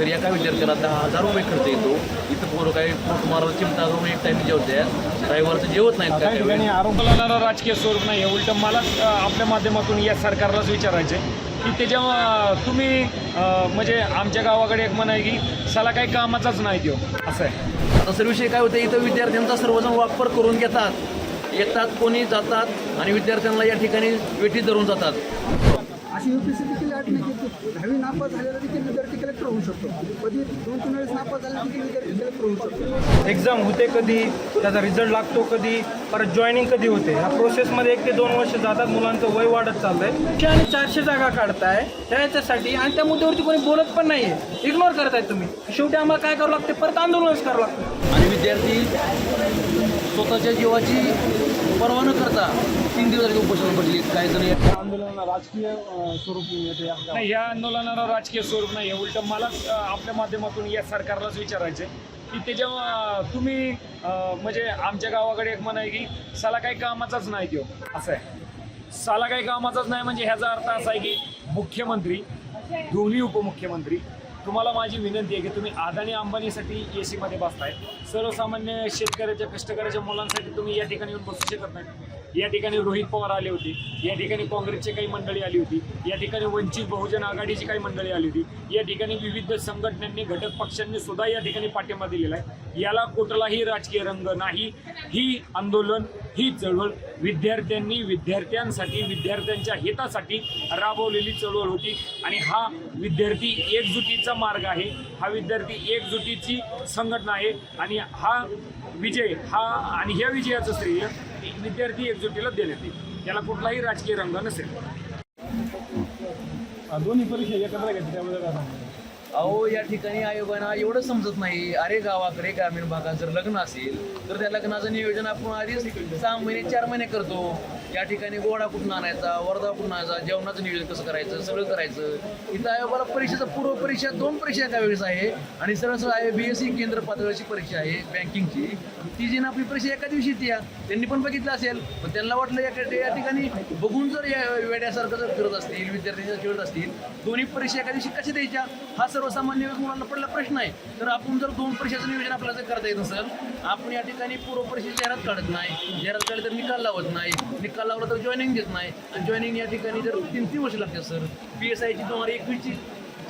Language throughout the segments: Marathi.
तर एका विद्यार्थ्याला दहा हजार रुपये खर्च येतो. इथं पोरं काही पोट मारायला चिमटा करून एक टाइम जेवतात रविवारचं जेवत नाहीत काही काय ठिकाणी आरोप लागणारं राजकीय स्वरूप नाही. आहे उलटं मला आपल्या माध्यमातून या सरकारलाच विचारायचं आहे की त्याच्या तुम्ही म्हणजे आमच्या गावाकडे एक म्हण आहे की साला काही कामाचाच नाही तो असं आहे. आता सर विषय काय होतं इथं विद्यार्थ्यांचा सर्वजण वापर करून घेतात. येतात कोणी जातात आणि विद्यार्थ्यांना या ठिकाणी वेठी धरून जातात. अशी युपीएससी देखील अट नाही की दहावी नापास झालेला देखील विद्यार्थी कलेक्टर होऊ शकतो. कधी दोन तीन वेळेस नापास झालेला देखील विद्यार्थी कलेक्टर होऊ शकतो. एक्झाम होते कधी त्याचा रिझल्ट लागतो कधी परत जॉईनिंग कधी होते? ह्या प्रोसेसमध्ये एक ते दोन वर्ष जातात मुलांचं वय वाढत चाललंय. आणि चारशे जागा काढताय त्याच्यासाठी आणि त्या मुद्द्यावरती कोणी बोलत पण नाहीये. इग्नोर करताय तुम्ही. शेवटी आम्हाला काय करावं लागते? परत आंदोलनच करावं लागतं. आणि विद्यार्थी स्वतःच्या जीवाची पर्वा न करता तीन दिवसाची उपोषण पडली काही जण या- आंदोलनाला राजकीय स्वरूप नाही या आंदोलनाला राजकीय स्वरूप नाही आहे उलटं मला आपल्या माध्यमातून या सरकारलाच विचारायचं की त्याच्या तुम्ही म्हणजे आमच्या गावाकडे एक म्हण आहे की साला काही कामाचाच नाही तो असं आहे. साला काही कामाचाच नाही म्हणजे ह्याचा अर्थ असा आहे की मुख्यमंत्री दोन्ही उपमुख्यमंत्री तुम्हाला माझी विनंती आहे की तुम्ही अदानी अंबानीसाठी ए सीमध्ये बसताय. सर्वसामान्य शेतकऱ्याच्या कष्टकऱ्याच्या मुलांसाठी तुम्ही या ठिकाणी येऊन बसू शकत नाही. या ठिकाणी रोहित पवार आले होते. या ठिकाणी काँग्रेसची काही मंडळी आली होती. या ठिकाणी वंचित बहुजन आघाडीची काही मंडळी आली होती. या ठिकाणी विविध संघटनांनी घटक पक्षांनी सुद्धा या ठिकाणी पाठिंबा दिलेला आहे. याला कुठलाही राजकीय रंग नाही. ही आंदोलन ही चळवळ विद्यार्थ्यांनी विद्यार्थ्यांसाठी विद्यार्थ्यांच्या हितासाठी राबवलेली चळवळ होती. आणि हा विद्यार्थी एकजुटीचा मार्ग आहे. हा विद्यार्थी एकजुटीची संघटना आहे. आणि हा विजय हा आणि ह्या विजयाचं श्रेय विद्यार्थी एकजुटीला देण्यात येईल. त्याला कुठलाही राजकीय रंग नसेल. दोन्ही परीक्षा एकत्र घेतली त्यामध्ये अहो या ठिकाणी आयोगानं एवढं समजत नाही. अरे गावाकडे ग्रामीण भागात जर लग्न असेल तर त्या लग्नाचं नियोजन आपण आधीच सहा महिने चार महिने करतो. या ठिकाणी गोडा कुठून आणायचा वर्धा कुठून आणायचा जेवणाचं नियोजन कसं करायचं सगळं करायचं. इथं आयोगाला परीक्षेचा पूर्व परीक्षा दोन परीक्षा एका वेळेस आहे आणि सरळ सरळ आहे बी एस सी केंद्र पातळीची परीक्षा आहे बँकिंगची ती जी ना आपली परीक्षा एका दिवशी ती त्यांनी पण बघितलं असेल पण त्यांना वाटलं या या ठिकाणी बघून जर या वेड्यासारखं जर करत असतील विद्यार्थ्यांच्या खेळत असतील दोन्ही परीक्षा एका दिवशी कशा द्यायच्या? हा सर्वसामान्य मुलांना पडला प्रश्न आहे. तर आपण जर दोन परीक्षेचं नियोजन आपल्याला जर करता येत असेल आपण या ठिकाणी पूर्व परीक्षेची जाहिरात काढत नाही. जाहिरात काढली तर निकाल लावत नाही. निकाल लावला तर जॉईनिंग देत नाही. आणि जॉईनिंग या ठिकाणी जर तीन तीन वर्ष लागते सर पी एस आयची दोन हजार एकवीसची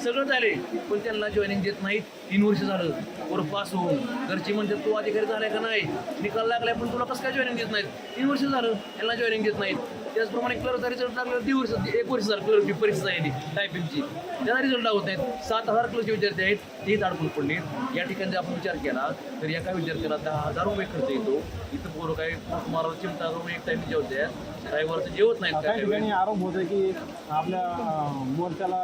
सगळं झाले पण त्यांना जॉईनिंग देत नाहीत. तीन वर्ष झालं. वर पास होऊन. घरची म्हणतात तू अधिकारी झालाय का नाही? निकाल लागलाय पण तुला कसं काय जॉईनिंग देत नाहीत? तीन वर्ष झालं. त्यांना जॉईनिंग देत नाहीत. त्याचप्रमाणे क्लर्कचा रिझल्ट लागला दीड वर्ष एक वर्ष झालं क्लर्कची परीक्षा झाली टायपिंगची त्याचा रिझल्ट लागत नाहीत सात हजार क्लर्कचे विद्यार्थी आहेत. तेच अडकून पडले. या ठिकाणी जर आपण विचार केला तर एका विद्यार्थ्याला दहा हजार रुपये खर्च येतो. इथं पोरं काही मारायला चिमटा करून एक टाइम जेवतात रविवारचं जेवत नाहीत काही काय ठिकाणी आरोप होत की आपल्या मोर्चाला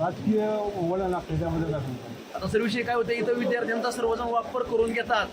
राजकीय वळण लागते त्यामध्ये काय आता सर विषय काय होतं इथं विद्यार्थ्यांचा सर्वजण वापर करून घेतात.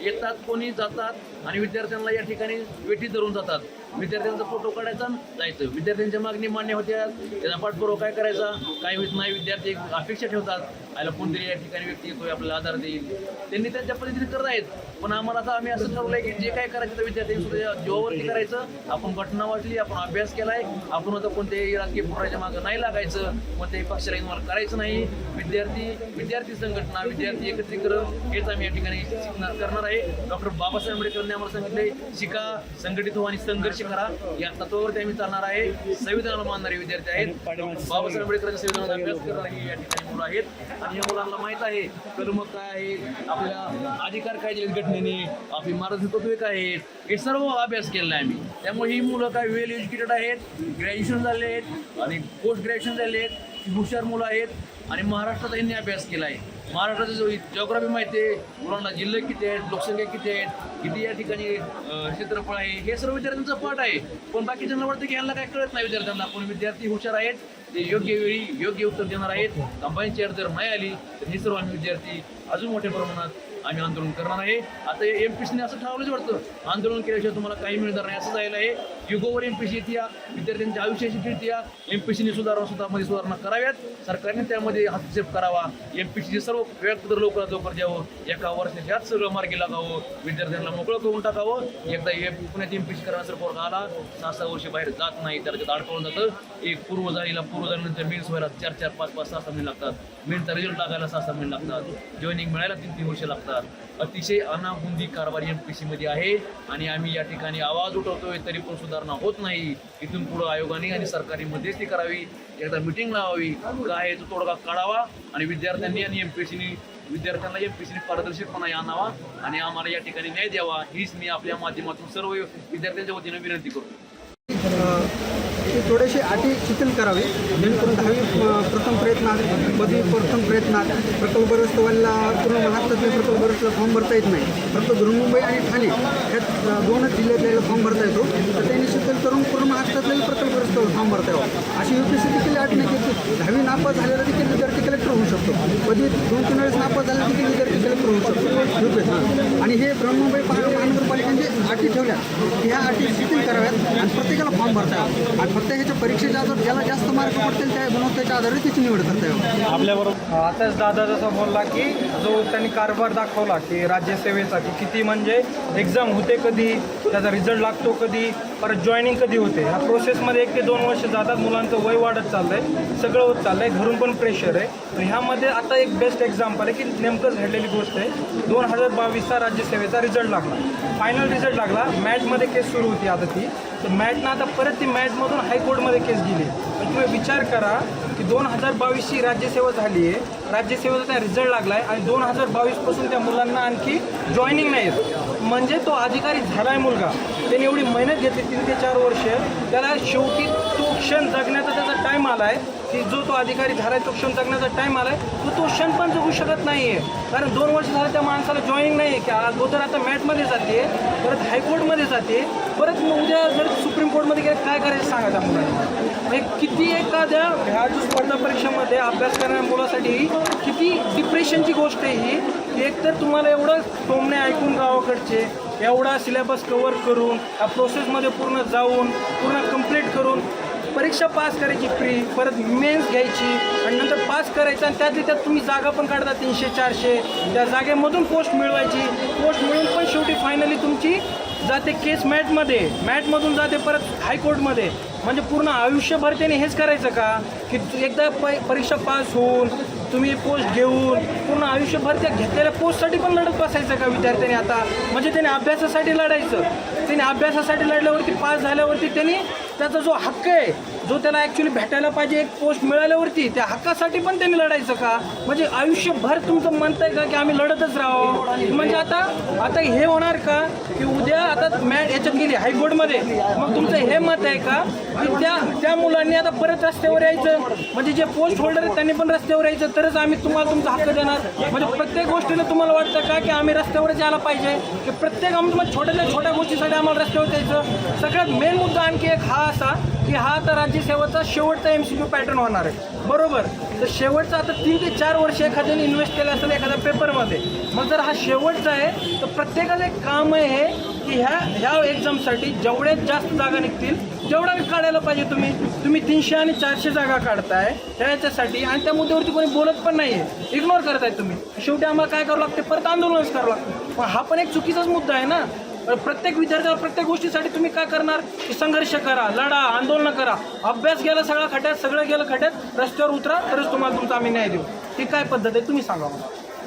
येतात कोणी जातात आणि विद्यार्थ्यांना या ठिकाणी वेठी धरून जातात. विद्यार्थ्यांचा फोटो काढायचा जायचं. विद्यार्थ्यांच्या मागणी मान्य होत्या. त्याचा पाठपुरावा काय करायचा? काय होत नाही? विद्यार्थी अपेक्षा ठेवतात. आयला कोणतरी या ठिकाणी व्यक्ती येतोय आपल्याला आधार देईल. त्यांनी त्यांच्या पद्धतीने करत आहेत. पण आम्हाला आता आम्ही असं ठरवलंय की जे काय करायचं ते विद्यार्थी सुद्धा जीवावरती करायचं. आपण घटना वाचली आपण अभ्यास केलाय. आपण आता कोणत्याही राजकीय पुराच्या मागं नाही लागायचं. कोणत्याही पक्षाला इन्व्हॉल्व करायचं नाही. विद्यार्थी विद्यार्थी संघटना विद्यार्थी एकत्रीकरण हेच आम्ही या ठिकाणी शिकणार करणार आहे. डॉक्टर बाबासाहेब आंबेडकरांनी आम्हाला सांगितले शिका संघटित हो आणि संघर्ष करा या तत्वावरती आम्ही चालणार आहे. संविधानाला मानणारे विद्यार्थी आहेत. बाबासाहेब आंबेडकरांच्या संविधानाचा अभ्यास करणारी या ठिकाणी मुलं आहेत. आणि या मुलांना माहीत आहे कलम काय आहे आपल्या अधिकार काय दिले घटनेने आपली महाराज तत्वे काय आहेत हे सर्व अभ्यास केलेला आहे आम्ही. त्यामुळे ही मुलं काय वेल एज्युकेटेड आहेत ग्रॅज्युएशन झाले आहेत आणि पोस्ट ग्रॅज्युएशन झाले आहेत हुशार मुलं आहेत आणि महाराष्ट्रात यांनी अभ्यास केला आहे. महाराष्ट्राचा जो जॉग्राफी माहिती आहे मुलांना जिल्हे किती आहेत लोकसंख्या किती आहेत किती या ठिकाणी क्षेत्रफळ आहे हे सर्व विद्यार्थ्यांचा पाठ आहे. पण बाकीच्यांना वाटतं की यांना काय कळत नाही विद्यार्थ्यांना. पण विद्यार्थी हुशार आहेत ते योग्य वेळी योग्य उत्तर देणार आहेत. कंबाईनची अर्ज जर नाही आली तर हे सर्व आम्ही विद्यार्थी अजून मोठ्या प्रमाणात आम्ही आंदोलन करणार आहे. आता एम पी सीने असं ठरवलंच वाटतं. आंदोलन केल्याशिवाय तुम्हाला काही मिळणार नाही असं जायला आहे. युगोवर एम पी सी या विद्यार्थ्यांच्या आयुष्याची फिरती या. एम पी सीने सुधारणा स्वतःमध्ये सुधारणा कराव्यात. सरकारने त्यामध्ये हस्तक्षेप करावा. एम पी सीचे सर्व व्याप्त लवकरात लवकर द्यावं. एका वर्षात ह्याच सगळं मार्गी लागावं. विद्यार्थ्यांना मोकळं करून टाकावं. एकदा एम पुण्यात एम पी सी करण्याचा पोरगा आला सहा सहा वर्ष बाहेर जात नाही त्याला त्यात अडकवलं जातं. एक पूर्व झालेला पूर्व झाल्यानंतर मेन्स व्हायला चार चार पाच पाच सहा सहा महिने लागतात. मेनचा रिझल्ट लागायला सहा सहा महिने लागतात. जॉईनिंग मिळायला तीन तीन वर्ष लागतात. अतिशय अनाबुंदी कारभार एम पी सीमध्ये आहे आणि आम्ही या ठिकाणी आवाज उठवतोय तरी पण सुधारणा होत नाही. इथून पुढं आयोगाने आणि सरकारी मध्यस्थी करावी एकदा मिटिंग लावावी. काय आहे तो तोडगा काढावा आणि विद्यार्थ्यांनी आणि एम पी सीने विद्यार्थ्यांना एम पी सीने पारदर्शकपणा आणावा आणि आम्हाला या ठिकाणी न्याय द्यावा हीच मी आपल्या माध्यमातून सर्व विद्यार्थ्यांच्या वतीनं विनंती करतो. थोडेसे अटी शिथिल करावे. जेणेकरून दहावी प्रथम प्रयत्नात पदवी प्रथम प्रयत्नात प्रकल्पग्रस्तवाला पूर्ण महाराष्ट्रातील प्रकल्पग्रस्त फॉर्म भरता येत नाही. फक्त बृहमुंबई आणि ठाणे ह्या दोनच जिल्ह्यातल्या फॉर्म भरता येतो. तर त्यांनी शिथिल करून पूर्ण महाराष्ट्रातील प्रकल्पग्रस्त फॉर्म भरता यावं. अशी यू पी सी देखील अट नाही की दहावी नापास झालेला देखील विद्यार्थी कलेक्टर होऊ शकतो. कधी दोन तीन वेळेस नापास झाला देखील विद्यार्थी कलेक्टर होऊ शकतो. यू पी आणि हे बृहमुंबई पहा- अटी ठेवल्या. ह्या अटी शिथिल कराव्यात आणि प्रत्येकाला फॉर्म भरता यावा. आणि फक्त ह्याच्या परीक्षेच्या आधार ज्याला जास्त मार्क पडतील त्या गुणवत्तेच्या आधारे त्याची निवड करता आपल्याबरोबर आताच दादा जसा बोलला की जो त्यांनी कारभार दाखवला की राज्यसेवेचा की किती म्हणजे एक्झाम होते कधी त्याचा रिझल्ट लागतो कधी परत जॉईनिंग कधी होते ह्या प्रोसेसमध्ये एक ते दोन वर्ष जातात मुलांचं वय वाढत चाललंय सगळं होत चाललंय घरून पण प्रेशर आहे. तर ह्यामध्ये आता एक बेस्ट एक्झाम्पल आहे की नेमकंच घडलेली गोष्ट आहे. दोन हजार बावीसचा राज्यसेवेचा रिझल्ट लागला. फायनल रिझल्ट लागला. मॅटमध्ये केस सुरू होती आता ती. तर मॅटनं आता परत ती मॅटमधून हायकोर्टमध्ये केस गेली. तुम्ही विचार करा की दोन हजार बावीसची राज्यसेवा झाली आहे. राज्यसेवेचा त्या रिझल्ट लागला आहे आणि दोन हजार बावीसपासून त्या मुलांना आणखी जॉईनिंग नाही येत. म्हणजे तो अधिकारी झाला आहे मुलगा. त्याने एवढी मेहनत घेतली तीन ते चार वर्ष. त्याला शेवटी तो क्षण जगण्याचा त्याचा टाईम आला आहे की जो तो अधिकारी झाला आहे तो क्षण जगण्याचा टाईम आला आहे तो तो क्षण पण जगू शकत नाही आहे कारण दोन वर्ष झालं त्या माणसाला जॉईनिंग नाही आहे की अगोदर आता मॅटमध्ये जाते परत हायकोर्टमध्ये जाते परत मग उद्या जर सुप्रीम कोर्टमध्ये गेलं काय करायचं सांगा त्या मुलांना हे किती एखाद्या ह्या जो स्पर्धा परीक्षेमध्ये अभ्यास करणाऱ्या मुलासाठी किती डिप्रेशनची गोष्ट आहे ही? एक तर तुम्हाला एवढं टोमणे ऐकून गावाकडचे एवढा सिलेबस कवर करून या प्रोसेसमध्ये पूर्ण जाऊन पूर्ण कंप्लीट करून परीक्षा पास करायची फ्री परत मेन्स घ्यायची आणि नंतर पास करायचं आणि त्यातली त्यात तुम्ही जागा पण काढता तीनशे चारशे. त्या जागेमधून पोस्ट मिळवायची. पोस्ट मिळून पण शेवटी फायनली तुमची जाते केस मॅटमध्ये मॅटमधून जाते परत हायकोर्टमध्ये म्हणजे पूर्ण आयुष्यभर त्याने हेच करायचं का? की एकदा प परीक्षा पास होऊन तुम्ही पोस्ट घेऊन पूर्ण आयुष्यभर त्या घेतलेल्या पोस्टसाठी पण लढत बसायचं का विद्यार्थ्यांनी आता? म्हणजे त्याने अभ्यासासाठी लढायचं. त्याने अभ्यासासाठी लढल्यावरती पास झाल्यावरती त्यांनी त्याचा जो हक्क आहे जो त्याला ॲक्च्युली भेटायला पाहिजे एक पोस्ट मिळाल्यावरती त्या हक्कासाठी पण त्यांनी लढायचं का? म्हणजे आयुष्यभर तुमचं म्हणताय का की आम्ही लढतच राहावं? म्हणजे आता आता हे होणार का की उद्या आता मॅट याच्यात गेली हायकोर्टमध्ये? मग तुमचं हे मत आहे का की त्या त्या मुलांनी आता परत रस्त्यावर यायचं? म्हणजे जे पोस्ट होल्डर आहेत त्यांनी पण रस्त्यावर यायचं तरच आम्ही तुम्हाला तुमचा हक्क देणार. म्हणजे प्रत्येक गोष्टीला तुम्हाला वाटतं का की आम्ही रस्त्यावरच यायला पाहिजे? की प्रत्येक आम्ही छोट्याल्या छोट्या गोष्टीसाठी आम्हाला रस्त्यावर यायचं? सगळ्यात मेन मुद्दा आणखी एक हा असा की हा आता राज्यसेवेचा शेवटचा एम सी क्यू पॅटर्न होणार आहे. बरोबर? तर शेवटचा आता तीन ते चार वर्ष एखाद्याने इन्व्हेस्ट केलं असेल एखाद्या पेपरमध्ये मग जर हा शेवटचा आहे तर प्रत्येकाचं एक काम आहे हे की ह्या ह्या एक्झामसाठी जेवढ्यात जास्त जागा निघतील जेवढा काढायला पाहिजे तुम्ही. तुम्ही तीनशे आणि चारशे जागा काढताय त्या याच्यासाठी आणि त्या मुद्द्यावरती कोणी बोलत पण नाही आहे इग्नोर करताय तुम्ही. शेवटी आम्हाला काय करावं लागते? परत आंदोलनच करावं लागतं. पण हा पण एक चुकीचाच मुद्दा आहे ना. प्रत्येक विद्यार्थ्याला प्रत्येक गोष्टीसाठी तुम्ही काय करणार? की संघर्ष करा लढा आंदोलन करा. अभ्यास गेला सगळा खड्यात सगळं गेलं खड्यात रस्त्यावर उतरा तरच तुम्हाला तुमचा आम्ही न्याय देऊ. ही काय पद्धत आहे? तुम्ही सांगा मला.